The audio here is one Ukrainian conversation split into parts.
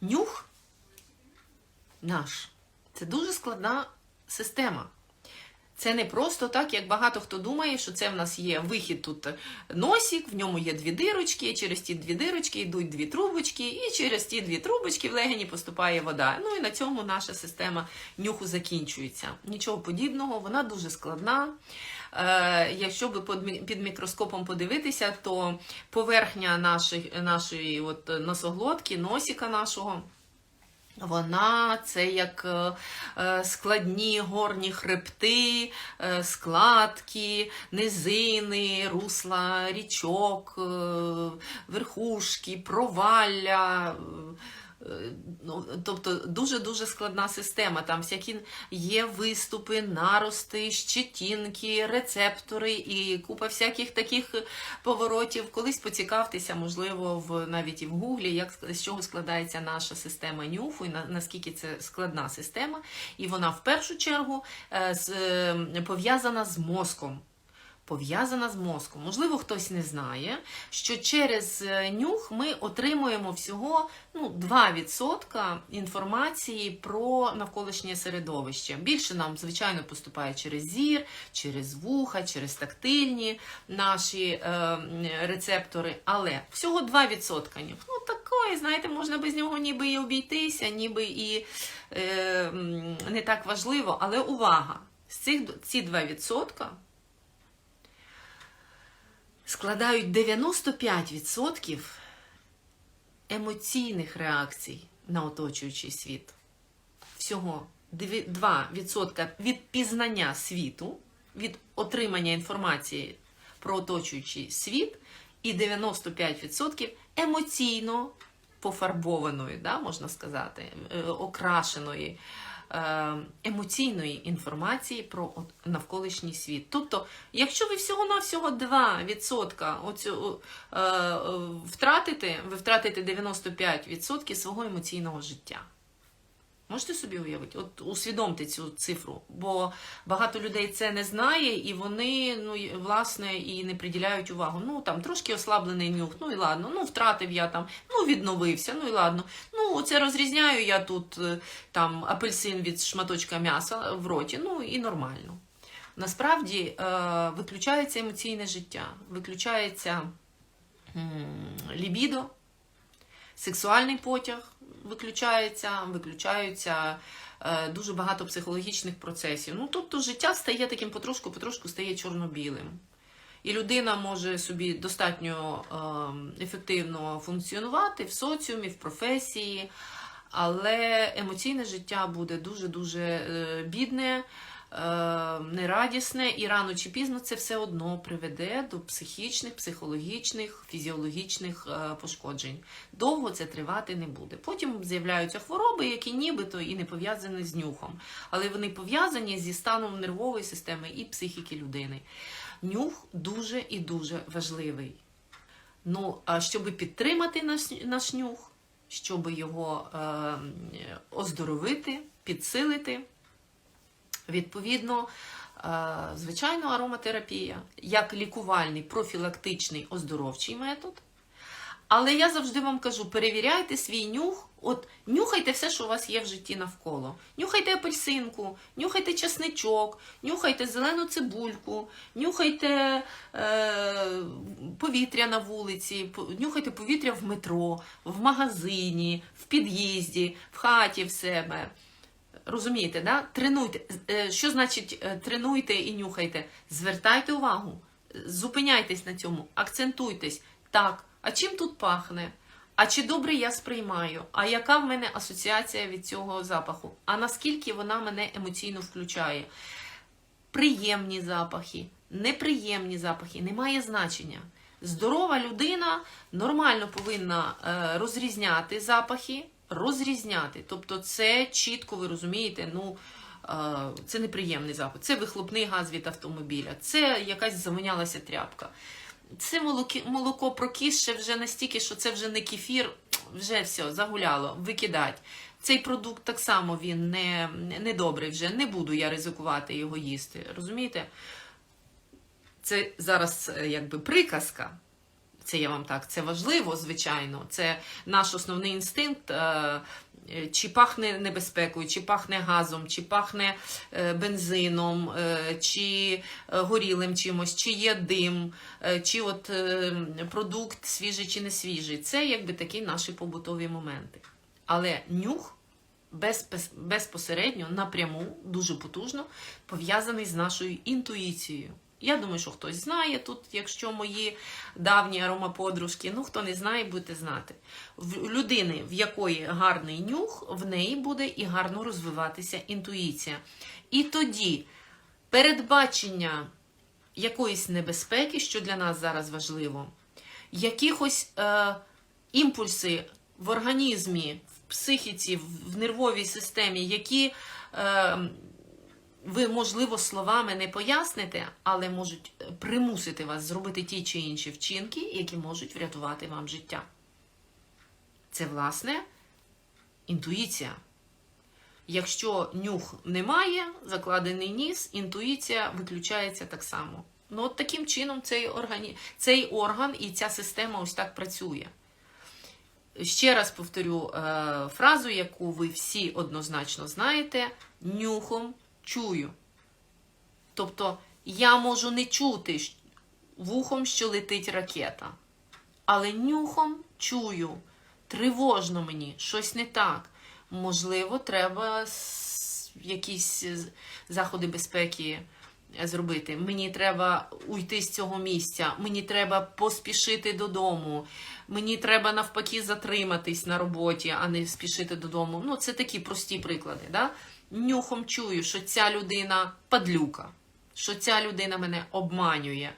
Нюх наш це дуже складна система. Це не просто так, як багато хто думає, що це в нас є вихід тут носик, в ньому є дві дирочки, через ті дві дирочки йдуть дві трубочки, і через ті дві трубочки в легені поступає вода. Ну і на цьому наша система нюху закінчується. Нічого подібного, вона дуже складна. Е, якщо би під під мікроскопом подивитися, то поверхня нашої, нашої от носоглотки, носика нашого. Вона це як е, е, складні горні хребти, е, складки, низини, русла річок, верхушки, провалля. Ну, тобто дуже-дуже складна система. Там всякі є виступи, нарости, щетінки, рецептори і купа всяких таких поворотів. Колись поцікавтеся, можливо, в навіть і в Гуглі, як з чого складається наша система нюфу, і на, наскільки це складна система. І вона в першу чергу е, е, пов'язана з мозком. Пов'язана з мозком. Можливо, хтось не знає, що через е, нюх ми отримуємо всього ну, 2% інформації про навколишнє середовище. Більше нам, звичайно, поступає через зір, через вуха, через тактильні наші е, рецептори, але всього 2% нюх. Ну, такої, знаєте, можна без нього ніби і обійтися, ніби і е, не так важливо. Але увага! З цих ці 2% складають 95% емоційних реакцій на оточуючий світ. Всього 2% від пізнання світу, від отримання інформації про оточуючий світ, і 95% емоційно пофарбованої, да, можна сказати, е, окрашеної емоційної інформації про навколишній світ. Тобто, якщо ви всього-навсього 2% оцю, е, е, втратите, ви втратите 95% свого емоційного життя. Можете собі уявити? От усвідомте цю цифру, бо багато людей це не знає, і вони, ну, власне, і не приділяють увагу. Ну, там трошки ослаблений нюх, ну і ладно, ну втратив я там, ну відновився, ну і ладно. Ну, це розрізняю я тут е, там апельсин від шматочка м'яса в роті, ну і нормально. Насправді е, виключається емоційне життя, виключається лібідо, сексуальний потяг виключається, виключаються е, дуже багато психологічних процесів. Ну, тобто життя стає таким потрошку-потрошку стає чорно-білим. І людина може собі достатньо е, ефективно функціонувати в соціумі, в професії, але емоційне життя буде дуже-дуже е, бідне, нерадісне, і рано чи пізно це все одно приведе до психічних, психологічних, фізіологічних е, пошкоджень. Довго це тривати не буде. Потім з'являються хвороби, які нібито і не пов'язані з нюхом, але вони пов'язані зі станом нервової системи і психіки людини. Нюх дуже і дуже важливий. Ну, а щоб підтримати наш, наш нюх, щоб його е, оздоровити, підсилити, відповідно, е, звичайно, ароматерапія як лікувальний, профілактичний оздоровчий метод. Але я завжди вам кажу: перевіряйте свій нюх. От нюхайте все, що у вас є в житті навколо. Нюхайте апельсинку, нюхайте часничок, нюхайте зелену цибульку, нюхайте е, повітря на вулиці, нюхайте повітря в метро, в магазині, в під'їзді, в хаті в себе. Розумієте, да? Тренуйте. Е, Що значить е, тренуйте і нюхайте? Звертайте увагу, зупиняйтесь на цьому, акцентуйтесь. Так, а чим тут пахне? А чи добре я сприймаю? А яка в мене асоціація від цього запаху? А наскільки вона мене емоційно включає? Приємні запахи, неприємні запахи, немає значення. Здорова людина нормально повинна е, розрізняти запахи, розрізняти. Тобто, це чітко ви розумієте, ну. е, Це неприємний запах, це вихлопний газ від автомобіля, це якась завонялася тряпка. Це молоки, молоко прокисше вже настільки, що це вже не кефір, вже все, загуляло, викидать. Цей продукт так само він не, не добрий вже, не буду я ризикувати його їсти. Розумієте? Це зараз е, якби приказка. Це я вам так, це важливо, звичайно. Це наш основний інстинкт. е, е, Чи пахне небезпекою, чи пахне газом, чи пахне е, бензином, чи горілим чимось, чи є дим, чи от продукт свіжий чи не свіжий. Це якби такі наші побутові моменти. Але нюх безпосередньо, напряму, дуже потужно пов'язаний з нашою інтуїцією. Я думаю, що хтось знає тут, якщо мої давні аромаподружки, ну хто не знає, будете знати. В людини, в якої гарний нюх, в неї буде і гарно розвиватися інтуїція. І тоді передбачення якоїсь небезпеки, що для нас зараз важливо, якихось е, імпульси в організмі, в психіці, в, нервовій системі, які е, ви, можливо, словами не поясните, але можуть е, примусити вас зробити ті чи інші вчинки, які можуть врятувати вам життя. Це, власне, інтуїція. Якщо нюх немає, закладений ніс, інтуїція виключається так само. Ну, от таким чином цей, органі... цей орган і ця система ось так працює. Ще раз повторю е, фразу, яку ви всі однозначно знаєте: нюхом чую. Тобто я можу не чути вухом, що летить ракета, але нюхом чую. Тривожно мені, щось не так. Можливо, треба якісь заходи безпеки е, зробити. Мені треба уйти з цього місця, мені треба поспішити додому, мені треба навпаки затриматись на роботі, а не спішити додому. Ну, це такі прості приклади. Да? Нюхом чую, що ця людина падлюка, що ця людина мене обманює.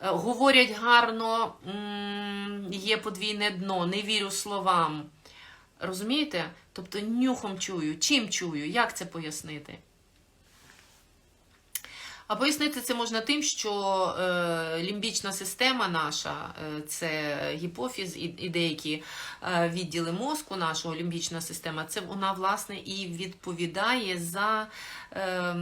Е, Говорять гарно, є подвійне дно, не вірю словам. Розумієте? Тобто нюхом чую. Чим чую? Як це пояснити? А пояснити це можна тим, що е, лімбічна система наша, е, це гіпофіз і, і деякі е, відділи мозку нашого, лімбічна система, це вона, власне, і відповідає за. Е,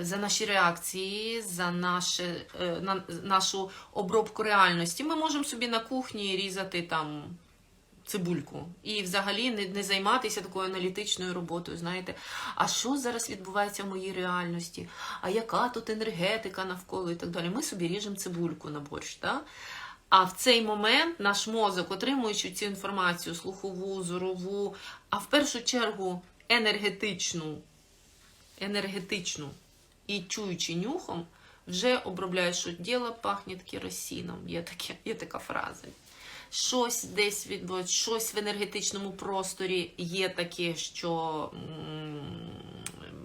за наші реакції, за наше, е, на, нашу обробку реальності. Ми можемо собі на кухні різати там цибульку і взагалі не, не займатися такою аналітичною роботою. Знаєте, а що зараз відбувається в моїй реальності? А яка тут енергетика навколо і так далі? Ми собі ріжемо цибульку на борщ. Так? А в цей момент наш мозок, отримуючи цю інформацію, слухову, зорову, а в першу чергу енергетичну, енергетичну і чуючи нюхом, вже обробляє, що діло пахне керосином. Є, таке, є така фраза. Щось десь відбувається, щось в енергетичному просторі є таке, що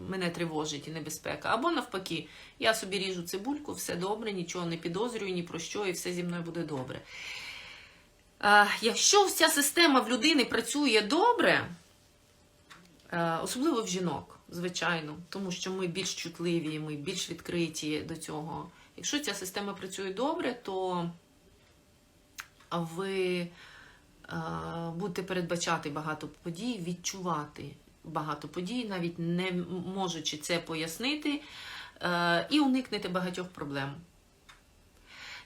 мене тривожить і небезпека. Або навпаки, я собі ріжу цибульку, все добре, нічого не підозрюю, ні про що, і все зі мною буде добре. Якщо вся система в людини працює добре, Е, Особливо в жінок, звичайно, тому що ми більш чутливі, ми більш відкриті до цього. Якщо ця система працює добре, то ви е, будете передбачати багато подій, відчувати багато подій, навіть не можучи це пояснити, е, і уникнете багатьох проблем.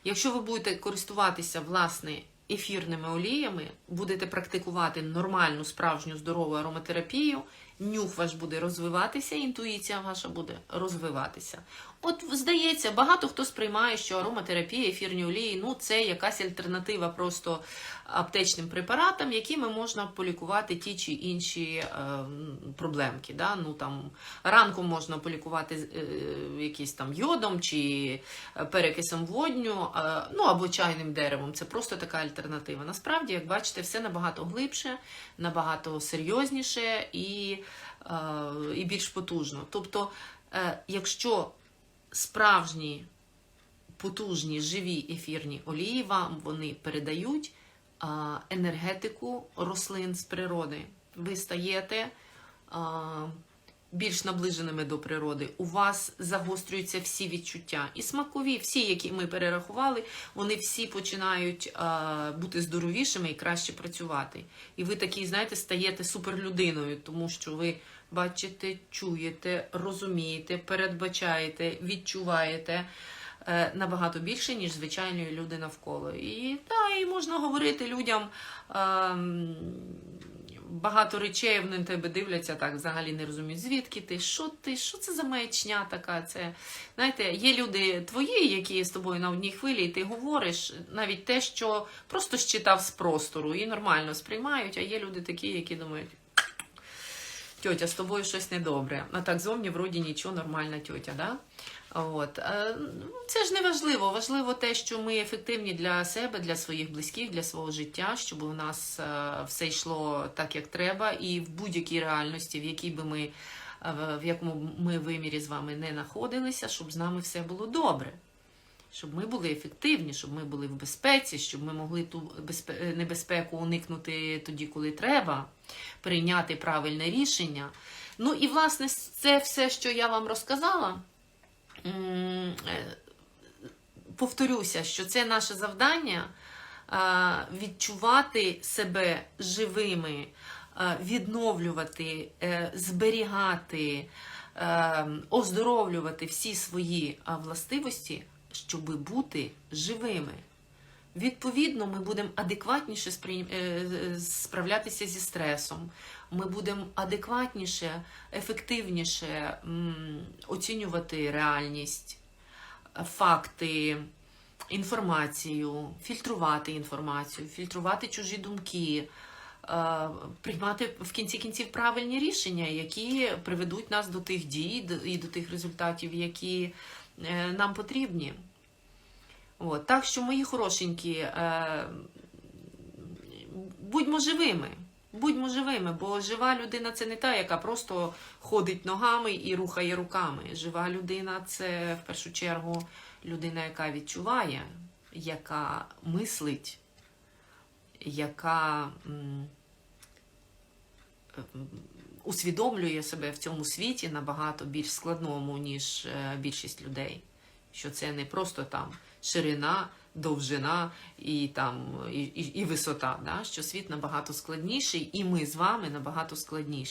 Якщо ви будете користуватися власне ефірними оліями, будете практикувати нормальну, справжню здорову ароматерапію, нюх ваш буде розвиватися, інтуїція ваша буде розвиватися. От здається, багато хто сприймає, що ароматерапія, ефірні олії ну це якась альтернатива просто аптечним препаратам, якими можна полікувати ті чи інші е, проблемки. Да? Ну, там, ранком можна полікувати е, якийсь там йодом чи перекисом водню, е, ну або чайним деревом. Це просто така альтернатива. Насправді, як бачите, все набагато глибше, набагато серйозніше і, і більш потужно. Тобто, е, якщо справжні потужні живі ефірні олії вам вони передають енергетику рослин з природи. Ви стаєте більш наближеними до природи. У вас загострюються всі відчуття. І смакові, всі, які ми перерахували, вони всі починають а, бути здоровішими і краще працювати. І ви такі, знаєте, стаєте суперлюдиною, тому що ви бачите, чуєте, розумієте, передбачаєте, відчуваєте. е, набагато більше, ніж звичайної люди навколо. І та, і можна говорити людям. Багато речей вони на тебе дивляться так, взагалі не розуміють, звідки ти, що ти, що це за маячня така. Це знаєте, є люди твої, які з тобою на одній хвилі, і ти говориш навіть те, що просто щитав з простору і нормально сприймають. А є люди такі, які думають, тьотя, з тобою щось недобре. А так зовні вроді нічого, нормальна тьотя, да? От. Е, ну, Це ж не важливо. Важливо те, що ми ефективні для себе, для своїх близьких, для свого життя, щоб у нас е, все йшло так, як треба, і в будь-якій реальності, в якій би ми, е, в- якому ми вимірі з вами не знаходилися, щоб з нами все було добре. Щоб ми були ефективні, щоб ми були в безпеці, щоб ми могли ту небезпеку уникнути тоді, коли треба, прийняти правильне рішення. Ну і власне це все, що я вам розказала. Е, Повторюся, що це наше завдання відчувати себе живими, відновлювати, е, зберігати, е, оздоровлювати всі свої властивості, щоб бути живими. Відповідно, ми будемо адекватніше е, справлятися зі стресом. Ми будемо адекватніше, ефективніше оцінювати реальність, факти, інформацію, фільтрувати інформацію, фільтрувати чужі думки, е, приймати в кінці кінців правильні рішення, які приведуть нас до тих дій і до тих результатів, які е, нам потрібні. От. Так що, мої хорошенькі, е, будьмо живими. Будьмо живими, бо жива людина це не та, яка просто ходить ногами і рухає руками. Жива людина це в першу чергу людина, яка відчуває, яка мислить, яка м, усвідомлює себе в цьому світі набагато більш складному, ніж е, більшість людей. Що це не просто там ширина, довжина і там і, і, і висота. Да? Що світ набагато складніший, і ми з вами набагато складніші.